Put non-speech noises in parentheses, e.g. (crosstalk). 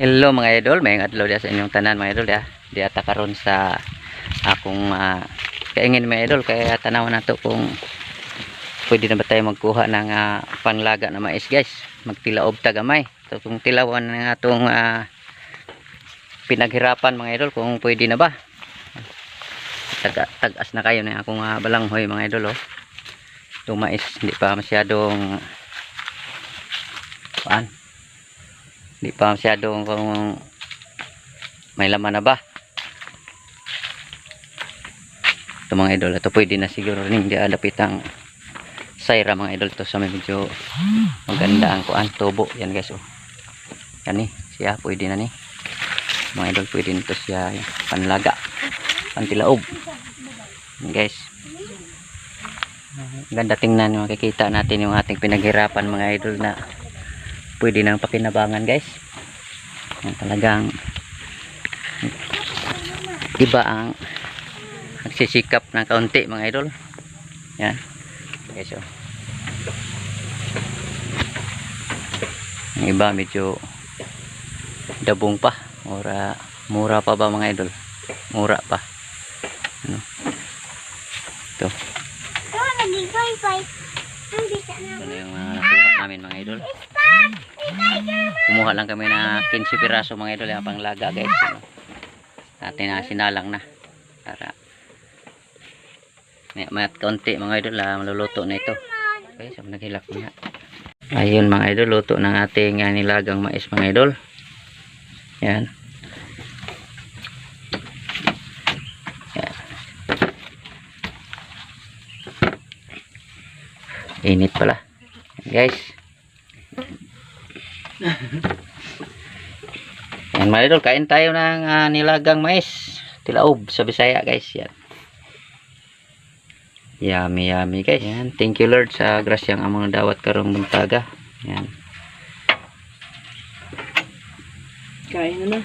Hello mga idol, may adlaw dia sa inyong tanan mga idol ya. Di ata karon sa akong ah, kaingin mga idol kaya tanawan nato kung pwede na ba tayo magkuha ng ah, panlaga na mais guys. Magtilaob ta gamay. So kung tilawan ng atong ah, pinaghirapan mga idol kung pwede na ba. Tag tagas na kayo na akong ah, balanghoy mga idol oh. Itong mais hindi pa masyadong paan hindi pa masyadong kung may laman na ba? Ito mga idol ito pwede na siguro hindi alapit ang sayra mga idol. To sa may medyo maganda ang kuan tubo. Yan guys oh. Yan ni siya pwede na ni mga idol pwede nito siya yung panlaga. Pantilaob yan guys. Ganda tingnan makikita natin yung ating pinaghirapan mga idol na pwede nang pakinabangan guys. Yan talagang iba ang nagsisikap ng kaunti mga idol? Yan. Guys oh. ang iba medyo dabong pa. Mura mura pa ba mga idol? Mura pa. Ano? Ito. Ito, yung mga nakuha namin mga idol kumuha lang kami na 15 piraso mga idol yung panglaga guys. Ano. na sinalang na para may mayat kaunti mga idol ah, maluluto na ito. Okay so naghilak na. Ayun mga idol luto ng ating ah, nilagang mais mga idol. Yan. Yan. init pala. Guys (laughs) Yan mga idol, kain tayo ng ah, nilagang mais. Tilaob sa Bisaya guys. Yan. Yummy yummy guys. Yan. Thank you Lord sa grasyang among dawat karong buntaga. Yan. Kain na na.